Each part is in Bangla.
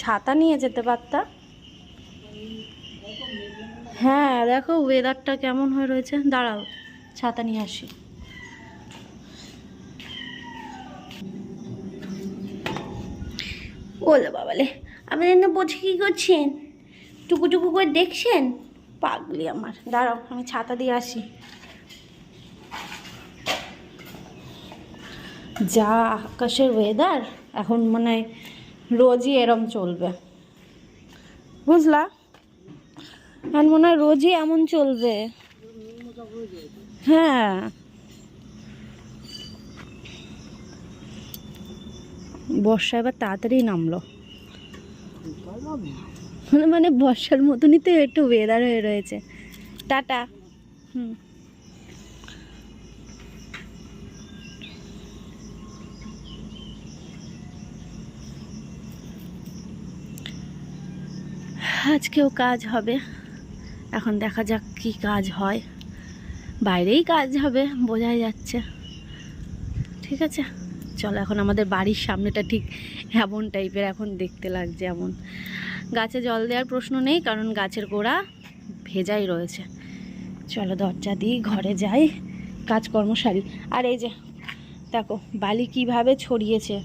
ছাতা নিয়ে যেতে পারতা? হ্যাঁ দেখো ওয়েদারটা কেমন হয়ে রয়েছে। দাঁড়াও, ছাতা নিয়ে আসি। ওলে বাবালে আপনাদের না বসে কী করছেন? টুকু টুকু করে দেখছেন? পাগলি আমার। দাঁড়াও, আমি ছাতা দিয়ে আসি। যা আকাশের ওয়েদার এখন মানে রোজই এরম চলবে। বুঝলা? আর মনে হয় রোজই এমন চলবে। হ্যাঁ। বর্ষা এবার তাড়াতাড়ি নামলো। মানে মানে বর্ষার মতনই তো একটু ওয়েদার হয়ে রয়েছে। টাটা। হুম। আজকেও কাজ হবে। এখন দেখা যাক কি কাজ হয়। বাইরেই কাজ হবে, বোঝাই যাচ্ছে। ঠিক আছে? চলো, এখন আমাদের বাড়ির সামনেটা ঠিক এমন টাইপের এখন দেখতে লাগছে, এমন। গাছে জল দেওয়ার প্রশ্ন নেই, কারণ গাছের গোড়া ভেজাই রয়েছে। চলো দরজা দিই ঘরে যাই, কাজকর্ম সারি। আর এই যে, দেখো, বালি কীভাবে ছড়িয়েছে।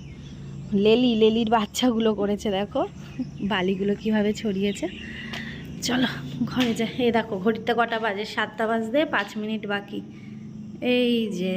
লেলি, লেলির বাচ্চাগুলো করেছে, দেখো। বালিগুলো কীভাবে ছড়িয়েছে। চলো, ঘরে যাই। এই দেখো, ঘড়িতে কটা বাজে? সাতটা বাজতে পাঁচ মিনিট বাকি। এই যে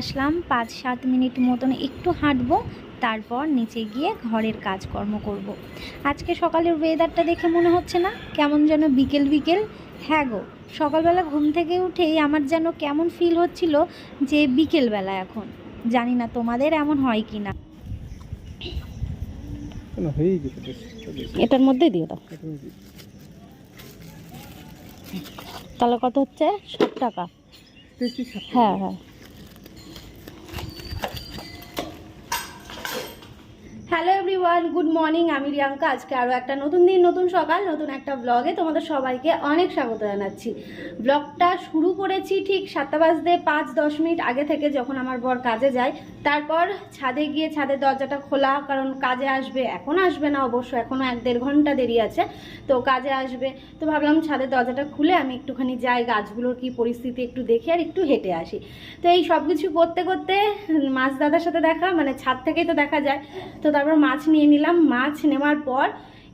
আসলাম পাঁচ সাত মিনিট মতন একটু হাঁটবো তারপর নিচে গিয়ে ঘরের কাজকর্ম করব। আজকে সকালের ওয়েদারটা দেখে মনে হচ্ছে না? কেমন যেন বিকেল বিকেল। হ্যাঁ গো সকালবেলা ঘুম থেকে উঠেই আমার যেন কেমন ফিল হচ্ছিল যে বিকেলবেলা এখন। জানি না তোমাদের এমন হয় কি না। এটার মধ্যে দিয়ে দাও। তাহলে কত হচ্ছে? ষাট সাত টাকা। হ্যাঁ হ্যাঁ। হ্যালো এভরিওয়ান গুড মর্নিং আমি রিয়াঙ্কা। আজকে আরও একটা নতুন দিন, নতুন সকাল, নতুন একটা ব্লগে তোমাদের সবাইকে অনেক স্বাগত জানাচ্ছি। ব্লগটা শুরু করেছি ঠিক সাতটা বাজতে পাঁচ দশ মিনিট আগে থেকে যখন আমার বর কাজে যায়। তারপর ছাদে গিয়ে ছাদের দরজাটা খোলা, কারণ কাজে আসবে, এখন আসবে না অবশ্য এখনও এক দেড় ঘণ্টা দেরি আছে, তো কাজে আসবে। তো ভাবলাম ছাদের দরজাটা খুলে আমি একটুখানি যাই, গাছগুলোর কি পরিস্থিতি একটু দেখে আর একটু হেঁটে আসি। তো এই সব কিছু করতে করতে মাছ দাদার সাথে দেখা মানে ছাদ থেকেই তো দেখা যায়। তো তারপর মাছ নিয়ে নিলাম। মাছ নেওয়ার পর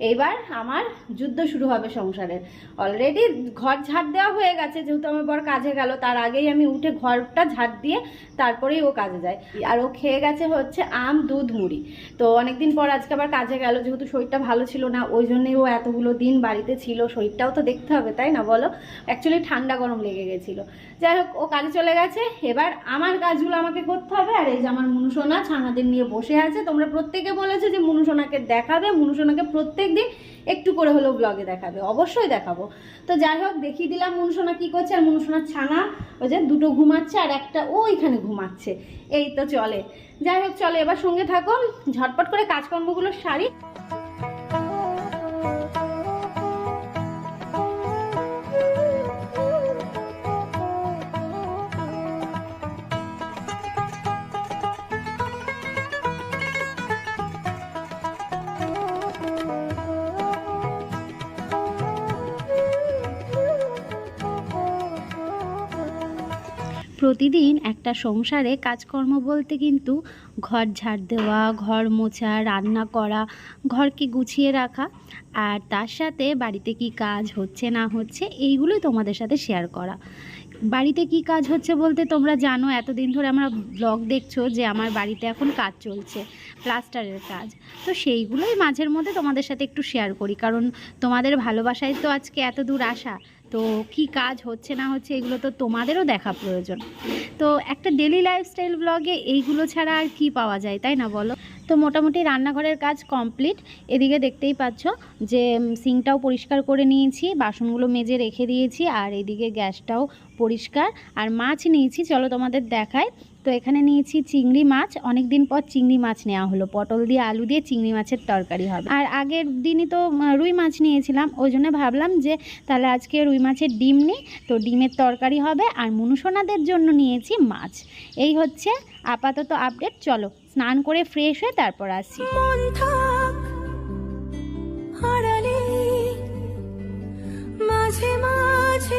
এইবার আমার যুদ্ধ শুরু হবে সংসারের। অলরেডি ঘর ঝাড় দেওয়া হয়ে গেছে, যেহেতু আমার বর কাজে গেল, তার আগেই আমি উঠে ঘরটা ঝাড় দিয়ে তারপরেই ও কাজে যায়। আর ও খেয়ে গেছে হচ্ছে আম, দুধ, মুড়ি। তো অনেকদিন পর আজকে আবার কাজে গেল, যেহেতু শরীরটা ভালো ছিল না, ওই জন্যই ও এতগুলো দিন বাড়িতে ছিল, শরীরটাও তো দেখতে হবে, তাই না বলো? অ্যাকচুয়ালি ঠান্ডা গরম লেগে গেছিল। যাই হোক, ও কাজে চলে গেছে, এবার আমার কাজগুলো আমাকে করতে হবে, আর এই যে আমার মুনুসোনা ছানাদের নিয়ে বসে আছে, তোমরা প্রত্যেকে বলেছ যে মুনুসোনাকে দেখাবে মুনুসোনাকে প্রত্যেক দিন একটু করে হলেও ব্লগে দেখাবে, অবশ্যই দেখাবো। তো যাই হোক, দেখিয়ে দিলাম মনসোনা কি করছে আর মনসোনার ছানা, ওই যে দুটো ঘুমাচ্ছে আর একটা ও এখানে ঘুমাচ্ছে। এই তো চলে। যাই হোক, চলে এবার সঙ্গে থাকো ঝটপট করে কাজকর্মগুলো সারি। প্রতিদিন একটা সংসারে কাজকর্ম বলতে কিন্তু ঘর ঝাড় দেওয়া, ঘর মোছা, রান্না করা, ঘরকে গুছিয়ে রাখা আর তার সাথে বাড়িতে কি কাজ হচ্ছে না হচ্ছে এইগুলোই তোমাদের সাথে শেয়ার করা। বাড়িতে কি কাজ হচ্ছে বলতে তোমরা জানো, এতদিন ধরে আমরা ব্লগ দেখছ যে আমার বাড়িতে এখন কাজ চলছে প্লাস্টারের কাজ। তো সেইগুলোই মাঝের মধ্যে তোমাদের সাথে একটু শেয়ার করি, কারণ তোমাদের ভালোবাসায় তো আজকে এত দূর আসা। তো কি কাজ হচ্ছে না হচ্ছে এগুলো তো তোমাদেরও দেখা প্রয়োজন। তো একটা ডেলি লাইফস্টাইল ব্লগে এইগুলো ছাড়া আর কি পাওয়া যায়, তাই না বলো? তো মোটামুটি রান্নাঘরের কাজ কমপ্লিট এদিকে দেখতেই পাচ্ছ যে সিঙ্কটাও পরিষ্কার করে নিয়েছি, বাসনগুলো মেজে রেখে দিয়েছি, আর এদিকে গ্যাসটাও পরিষ্কার। আর মাছ নিয়েছি, চলো তোমাদের দেখাই। তো এখানে নিয়েছি চিংড়ি মাছ। অনেক দিন পর চিংড়ি মাছ নেওয়া হলো। পটল দিয়ে আলু দিয়ে চিংড়ি মাছের তরকারি হবে। আর আগের দিনই তো রুই মাছ নিয়েছিলাম। ওই জন্য ভাবলাম যে, তাহলে আজকে রুই মাছের ডিম নিই। তো ডিমের তরকারি হবে। আর মনুসোনাদের জন্য নিয়েছি মাছ। এই হচ্ছে আপাতত আপডেট চলো, স্নান করে ফ্রেশ হয়ে তারপর আসি। মাঝে মাঝে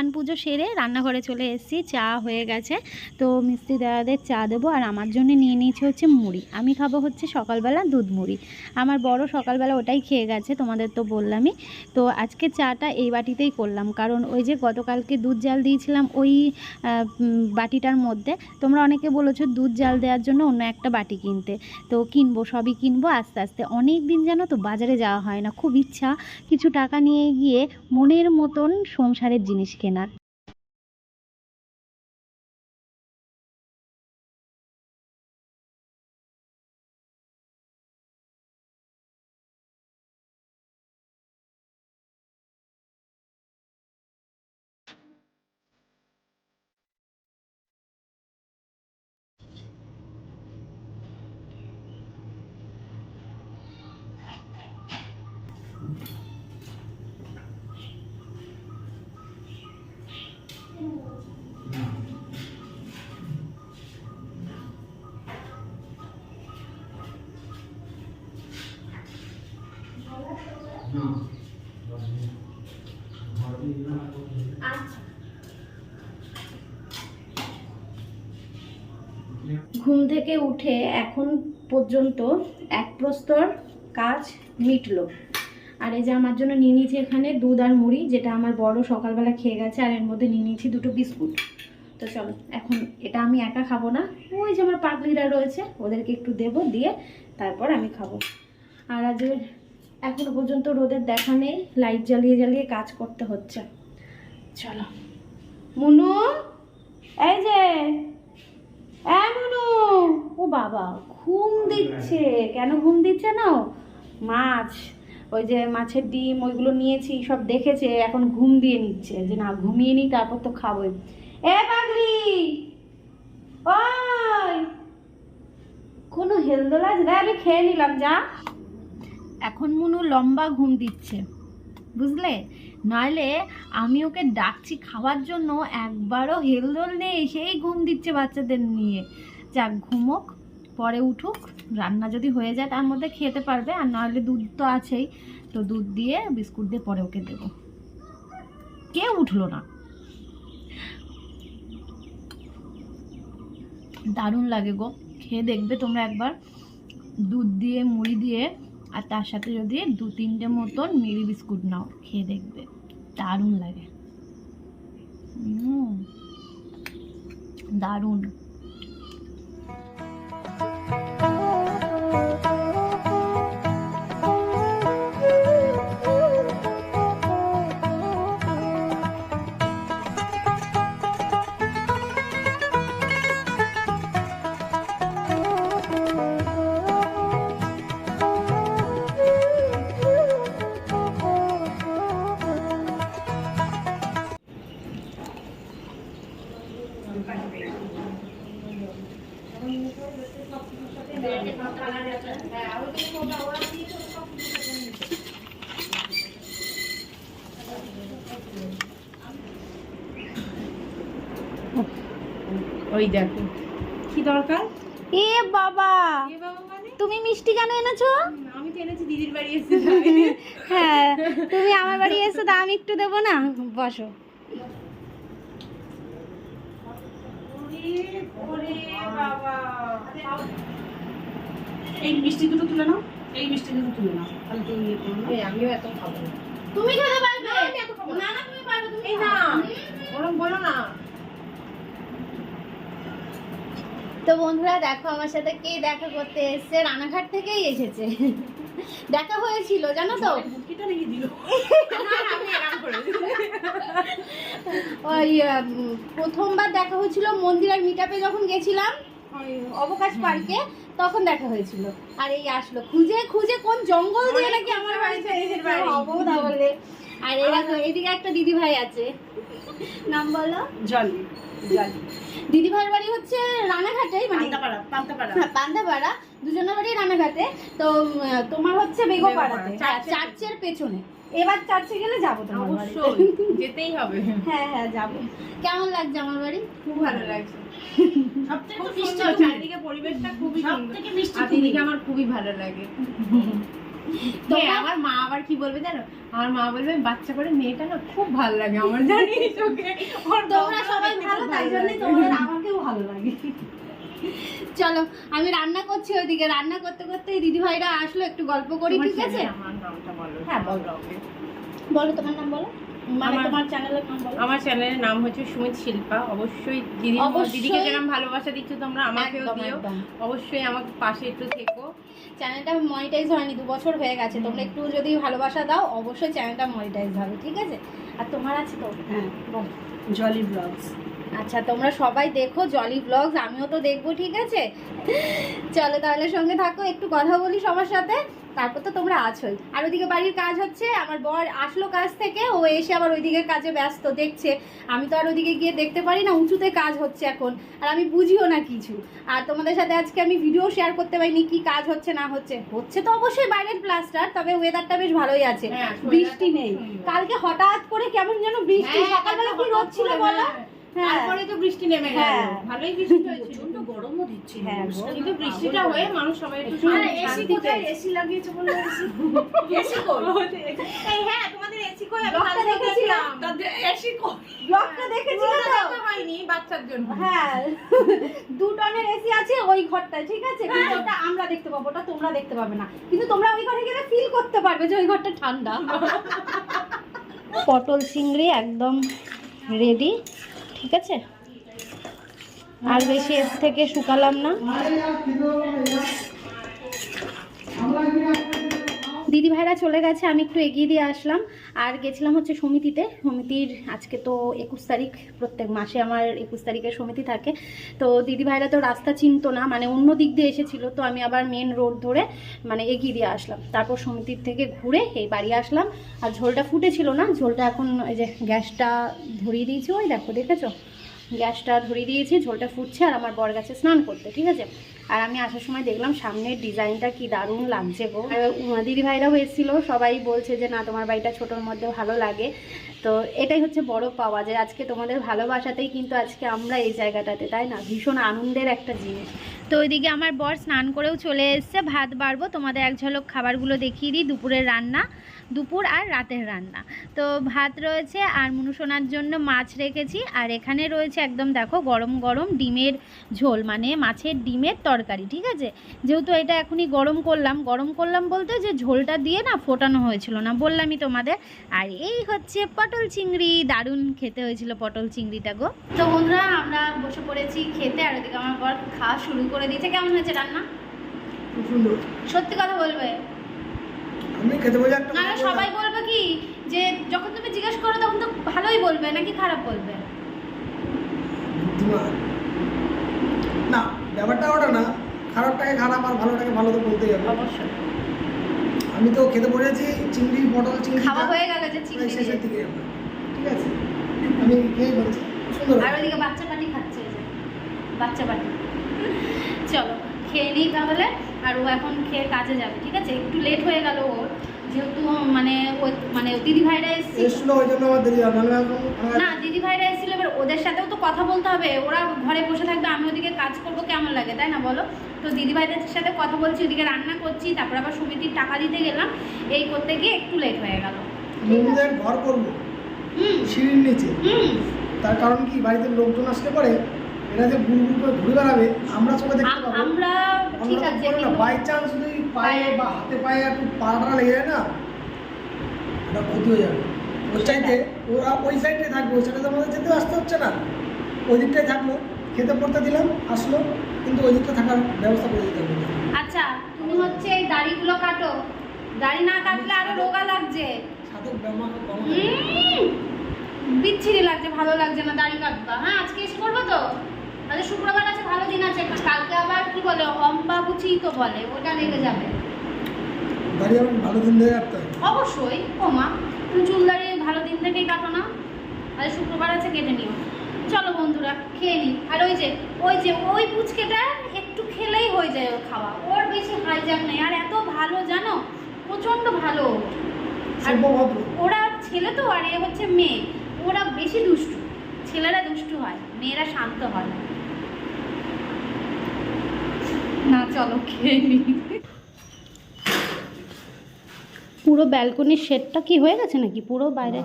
স্নান পুজো সেরে রান্নাঘরে চলে এসেছি, চা হয়ে গেছে। তো মিস্ত্রি দাদাদের চা দেবো আর আমার জন্য নিয়ে নিয়েছি হচ্ছে মুড়ি। আমি খাব হচ্ছে সকালবেলা দুধ মুড়ি। আমার বড় সকালবেলা ওটাই খেয়ে গেছে, তোমাদের তো বললামই। তো আজকে চাটা এই বাটিতেই করলাম। কারণ ওই যে গতকালকে দুধ জাল দিয়েছিলাম ওই বাটিটার মধ্যে। তোমরা অনেকে বলেছ দুধ জাল দেওয়ার জন্য অন্য একটা বাটি কিনতে। তো কিনবো, সবই কিনবো আস্তে আস্তে। অনেক দিন জানো তো বাজারে যাওয়া হয় না। খুব ইচ্ছা। কিছু টাকা নিয়ে গিয়ে মনের মতন সংসারের জিনিস কেনার থেকে উঠে এখন পর্যন্ত এক প্রস্তর কাজ মিটলো। আর এই যে আমার জন্য নিয়ে নিয়েছি এখানে দুধ আর মুড়ি, যেটা আমার বড় সকালবেলা খেয়ে গেছে, আর এর মধ্যে নিয়ে নিয়েছি দুটো বিস্কুট। তো চলো, এখন এটা আমি একা খাব না, ওই যে আমার পাগলিরা রয়েছে, ওদেরকে একটু দেবো, দিয়ে তারপর আমি খাব। আর আজ এখনও পর্যন্ত রোদের দেখা নেই, লাইট জ্বালিয়ে জ্বালিয়ে কাজ করতে হচ্ছে। চলো। মুনু, এই যে! এমনও ও বাবা, ঘুম দিচ্ছে। কেন ঘুম দিচ্ছে না মাছ, ওই যে মাছের ডিম, ওইগুলো নিয়েছি, সব দেখেছে, এখন ঘুম দিয়ে নিচ্ছে। যে না, ঘুমিয়ে নিই তারপর তো খাবোই। এ পাগলি! ওই! কোনো হেলদোলা রে আমি খেয়ে নিলাম, যা। এখন মনু লম্বা ঘুম দিচ্ছে। বুঝলে? নইলে আমি ওকে ডাকছি খাওয়ার জন্য, একবারও হেলদোল নেই, সেই ঘুম দিচ্ছে বাচ্চাদের নিয়ে। যাক, ঘুমোক, পরে উঠুক, রান্না যদি হয়ে যায় তার মধ্যে খেতে পারবে, আর নাহলে দুধ তো আছেই। তো দুধ দিয়ে বিস্কুট দিয়ে পরে ওকে দেবো। কে উঠল না? দারুণ লাগে গো। খেয়ে দেখবে তোমরা একবার। দুধ দিয়ে, মুড়ি দিয়ে আর তার সাথে যদি দু তিনটে মতন মেরি বিস্কুট নাও, খেয়ে দেখবে। দারুণ লাগে। দারুণ। ওই দেখো। কি দরকার? এ বাবা মানে? তুমি মিষ্টি কেন এনেছো? দিদির বাড়ি এসে হ্যাঁ তুমি আমার বাড়ি এসে আমি একটু দেবো না? বসো। এই মিষ্টি দুটো তুলে নাও এই মিষ্টি দুটো তুলে নাও। তাহলে তুমি ইয়ে করো না। আমিও এত খাব না। তুমি খেতে পারবে? আমি এত খাব না। না না তুমি পারবে তুমি না। বলো না। তো বন্ধুরা দেখো আমার সাথে কে দেখা করতে এসেছে? রানাঘাট থেকেই এসেছে। দেখা হয়েছিল জানো তো? রেখে দিল? এরকম ওই প্রথমবার দেখা হয়েছিল মন্দির আর মিটাপে যখন গেছিলাম অবকাশ পার্কে তখন দেখা হয়েছিল। আর এই আসলো। খুঁজে খুঁজে কোন জঙ্গল দিয়ে নাকি আমার বাড়িতে আর এই দেখো এদিকে একটা দিদি ভাই আছে। নাম বলো? জল। জল দিদি বাড়ি হচ্ছে রানাঘাটে মানে পান্তাপাড়া হ্যাঁ, দুজনের বাড়ি রানাঘাটে। তো তোমার হচ্ছে বেগোপাড়াতে হ্যাঁ, চার্চের- পেছনে। এবার চার্চে গেলে যাব তোমার অবশ্যই যেতেই হবে। হ্যাঁ হ্যাঁ যাব। কেমন লাগছে আমার বাড়ি? খুব ভালো লাগছে। সবথেকে মিষ্টি চারিদিকে পরিবেশটা খুবই সবথেকে মিষ্টি আমার খুবই ভালো লাগে। আমার মা আবার কি বলবে জানো? আমার মা বলবে বাচ্চা করে মেয়েটা না খুব ভালো লাগে আমার জানিস ওকে? তোমরা সবাই ভালো তাই জন্যই তোমাদের আমাকেও ভালো লাগে। চলো আমি রান্না করছি ওইদিকে। রান্না করতে করতে দিদি ভাইরা আসলো একটু গল্প করি ঠিক আছে? আমার নামটা বলো হ্যাঁ, বলো। বলো। তোমার নাম বলো? মানে আমার- চ্যানেলের নাম বলো। আমার চ্যানেলের নাম হচ্ছে সুমিত শিল্পা। অবশ্যই দিদি দিদিকে যেরকম ভালোবাসা দিচ্ছ তোমরা আমাকেও দিও। অবশ্যই আমার পাশে একটু থেকো। চ্যানেলটা মনিটাইজ হয়নি দু বছর হয়ে গেছে। তোমরা একটু যদি ভালোবাসা দাও অবশ্যই চ্যানেলটা মনিটাইজ হবে ঠিক আছে? আর তোমার আছে তো? হ্যাঁ। জলি ব্লগস আচ্ছা তোমরা সবাই দেখো জলি ব্লগস আমিও তো দেখব ঠিক আছে? চলো তাহলে সঙ্গে থাকো একটু কথা বলি সবার সাথে তারপর তো তোমরা আছোই। আর ওইদিকে বাড়ির কাজ হচ্ছে আমার বর আসলো কাজ থেকে ও এসে আবার ওইদিকে কাজে ব্যস্ত দেখছে। আমি তো আর ওইদিকে গিয়ে দেখতে পারি না উঁচুতে কাজ হচ্ছে এখন আর আমি বুঝিও না কিছু। আর তোমাদের সাথে আজকে আমি ভিডিও শেয়ার করতে পারিনি কি কাজ হচ্ছে না হচ্ছে। হচ্ছে তো অবশ্যই বাইরের প্লাস্টার তবে ওয়েদারটা বেশ ভালোই আছে। হ্যাঁ, বৃষ্টি নেই। কালকে হঠাৎ করে কেমন যেন বৃষ্টি হ্যাঁ, সকালবেলা কি রোদ ছিল বলো। হ্যাঁ। তারপরে তো বৃষ্টি নেমে গেল। হ্যাঁ। ভালোই বৃষ্টি প্রচণ্ড গরমও হ্যাঁ, কিন্তু বৃষ্টিটা হয়ে হয়ে মানুষ সবাই একটু এসি শান্তিতে- কোথায়? এসি লাগিয়েছে বলে এসি এসি কই এই হ্যাঁ তোমাদের এসি কই আমি ব্লগটা দেখেছিলাম। এসি কই ব্লগটা দেখেছিলে তো? হয়নি বাচ্চার জন্য। হ্যাঁ। দু টনের এসি আছে ওই ঘরটায় ঠিক আছে? কিন্তু ওটা আমরা দেখতে পাবো ওটা তোমরা দেখতে পাবে না। কিন্তু তোমরা ওই ঘরে গেলে ফিল করতে পারবে যে ওই ঘরটা ঠান্ডা। পটল চিংড়ি একদম রেডি ঠিক আছে? আর বেশি এর থেকে শুকালাম না। দিদি ভাইরা চলে গেছে, আমি একটু এগিয়ে দিয়ে আসলাম। আর গেছিলাম হচ্ছে সমিতিতে। সমিতির আজকে তো একুশ তারিখ, প্রত্যেক মাসে আমার একুশ তারিখের সমিতি থাকে। তো দিদি ভাইরা তো রাস্তা চিনতো না মানে অন্য দিক দিয়ে এসেছিল, তো আমি আবার মেন রোড ধরে মানে এগিয়ে দিয়ে আসলাম। তারপর সমিতির থেকে ঘুরে এই বাড়ি আসলাম। আর ঝোলটা ফুটেছিল না, ঝোলটা এখন এই যে গ্যাসটা ধরিয়ে দিয়েছি। ওই দেখো, দেখেছ? গ্যাসটা ধরিয়ে দিয়েছি, ঝোলটা ফুটছে, আর আমার বর গেছে স্নান করতে, ঠিক আছে? আর আমি আসার সময় দেখলাম সামনের ডিজাইনটা কি দারুণ লাগছে গো। দিদি ভাইরাও এসেছিল সবাই বলছে যে, না, তোমার বাড়িটা ছোটোর মধ্যে ভালো লাগে। তো এটাই হচ্ছে বড় পাওয়া যে আজকে তোমাদের ভালোবাসাতেই কিন্তু আজকে আমরা এই জায়গাটাতে, তাই না? ভীষণ আনন্দের একটা জিনিস। তো ওইদিকে আমার বর স্নান করেও চলে এসছে, ভাত বাড়বো। তোমাদের এক ঝলক খাবারগুলো দেখিয়ে দিই, দুপুরের রান্না। দুপুর আর রাতের রান্না। তো ভাত রয়েছে আর মুনুসোনার জন্য মাছ রেখেছি। আর এখানে রয়েছে একদম দেখো গরম গরম ডিমের ঝোল মানে মাছের ডিমের তরকারি ঠিক আছে? যেহেতু এটা এখনই গরম করলাম গরম করলাম বলতে যে ঝোলটা দিয়ে না ফোটানো হয়েছিল না বললামই তোমাদের। আর এই হচ্ছে পটল চিংড়ি দারুণ খেতে হয়েছিল পটল চিংড়িটা গো। তো বন্ধুরা আমরা বসে পড়েছি খেতে আর ওদিকে আমার বর খাওয়া শুরু করে দিয়েছে। কেমন হয়েছে রান্না? সত্যি কথা বলবে? আমি খেতে বলে একটা না সবাই বলবে কি? যে যখন তুমি জিজ্ঞেস করো তখন তো ভালোই বলবে নাকি খারাপ বলবে? না ব্যাপারটা ওটা না। খারাপটাকে খারাপ আর ভালোটাকে ভালো তো বলতেই হবে। অবশ্যই। আমি তো খেতে বলেছি চিংড়ি পটল চিংড়ি খাওয়া হয়ে গেল যে চিংড়ি। শেষের দিকে ঠিক আছে? আমি খেয়ে বলছি সুন্দর আর ওইদিকে বাচ্চা পাটি খাচ্ছে যে বাচ্চা পাটি। চলো খেয়ে নিই তাহলে। আর ও এখন খেয়ে কাজে যাবে ঠিক আছে? একটু লেট হয়ে গেল ওর। যেহেতু মানে মানে দিদি ভাইরা এসেছিল ওই জন্য আমার দেরি হবে না দিদি ভাইরা এসেছিল এবার ওদের সাথেও তো কথা বলতে হবে। ওরা ঘরে বসে থাকবে আমি ওদিকে কাজ করব কেমন লাগে তাই না বলো? তো দিদি ভাইদের সাথে কথা বলছি ওদিকে রান্না করছি তারপর আবার সমিতির টাকা দিতে গেলাম। এই করতে গিয়ে একটু লেট হয়ে গেল। মন্দিরের ঘর করব। হুম। সিঁড়ির নিচে। হুম। তার কারণ কি বাড়িতে লোকজন আসলে পরে এরা যে গুড় গুড় করে ঘুরে বেড়াবে আমরা চোখে দেখতে পাবো। আমরা ঠিক আছে কিন্তু- বাই চান্স যদি পায়ে বা হাতে পায়ে একটু পাড়া লেগে যায় না ওটা ক্ষতি হয়ে যাবে। ওই সাইডে ওরা ওই সাইডে থাকবে ওই সাইডে তো আমাদের যেতে আসতে হচ্ছে না। ওই দিকটায় থাকল খেতে পড়তে দিলাম আসলো কিন্তু ওই দিকটা থাকার ব্যবস্থা করে দিতে হবে। আচ্ছা তুমি হচ্ছে এই দাড়িগুলো কাটো। দাড়ি না কাটলে আরও রোগা লাগছে। বিচ্ছিরি লাগছে ভালো লাগছে না দাড়ি কাটবা। হ্যাঁ আজকে এসে করব তো? তাহলে শুক্রবার আছে ভালো দিন আছে। কালকে আবার কি বলে অম্বাবুচি তো বলে ওটা লেগে যাবে। ভালো দিন অবশ্যই। ও মা তুমি চুল দাঁড়িয়ে ভালো দিন থেকেই কাটো না। তাহলে শুক্রবার আছে কেটে নিও। চলো বন্ধুরা খেয়ে নিই আর ওই যে ওই যে ওই পুচকেটা একটু খেলেই হয়ে যায় ওর খাওয়া। ওর বেশি হাইজাক নেই। আর এত ভালো জানো? প্রচণ্ড ভালো আর ওরা ছেলে তো আর এ হচ্ছে মেয়ে। ওরা বেশি দুষ্টু। ছেলেরা দুষ্টু হয় মেয়েরা শান্ত হয় না চলো খেয়ে নিই পুরো ব্যালকনির শেডটা কি হয়ে গেছে নাকি? পুরো বাইরে?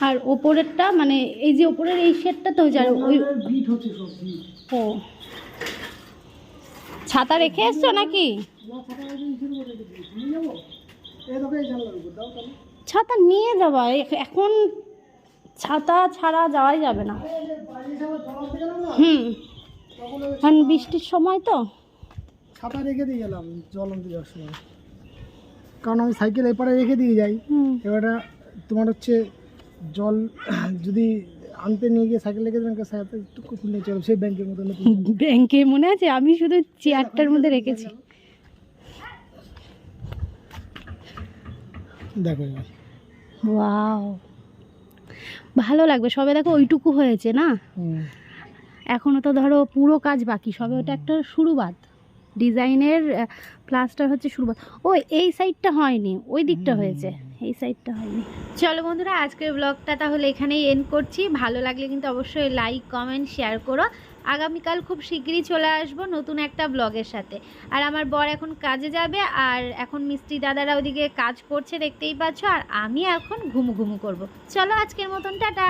আর ওপরেরটা মানে এই যে ওপরের এই শেডটা তো যার ওই বিট হচ্ছে সব ও। ছাতা রেখে এসছো নাকি? এই দেখো এই জানলার উপর দাও তাহলে। ছাতা নিয়ে এখ- এখন ছাতা ছাড়া যাওয়াই যাবে না। হুম। তখন বৃষ্টির সময় তো। ছাতা রেখে দিয়ে গেলাম জল যাওয়ার সময়। কারণ আমি সাইকেল এপারে রেখে দিয়ে যাই। এবার তোমার হচ্ছে জল যদি আনতে নিয়ে গিয়ে সাইকেল রেখে দেবেন সাথে একটু খুলে চলো সেই ব্যাংকের মতো ব্যাংকে। মনে আছে? আমি শুধু চেয়ারটার মধ্যে রেখেছি। দেখো ওয়াও। ভালো লাগবে সবে দেখো ওইটুকু হয়েছে না? এখনও এখনও তো ধরো পুরো কাজ বাকি সবে ওটা একটা শুরুবাদ ডিজাইনের প্লাস্টার হচ্ছে শুরুবাদ ও এই সাইডটা হয়নি ওই দিকটা হয়েছে এই সাইডটা হয়নি। চলো বন্ধুরা আজকের ব্লগটা তাহলে এখানেই এন্ড করছি। ভালো লাগলে কিন্তু অবশ্যই লাইক কমেন্ট শেয়ার করো। আগামীকাল খুব শীঘ্রই চলে আসব নতুন একটা ব্লগের সাথে। আর আমার বর এখন কাজে যাবে, আর এখন মিস্ত্রি দাদারা ওদিকে কাজ করছে দেখতেই পাচ্ছ, আর আমি এখন ঘুমু ঘুমু করব। চলো আজকের মতন, টাটা!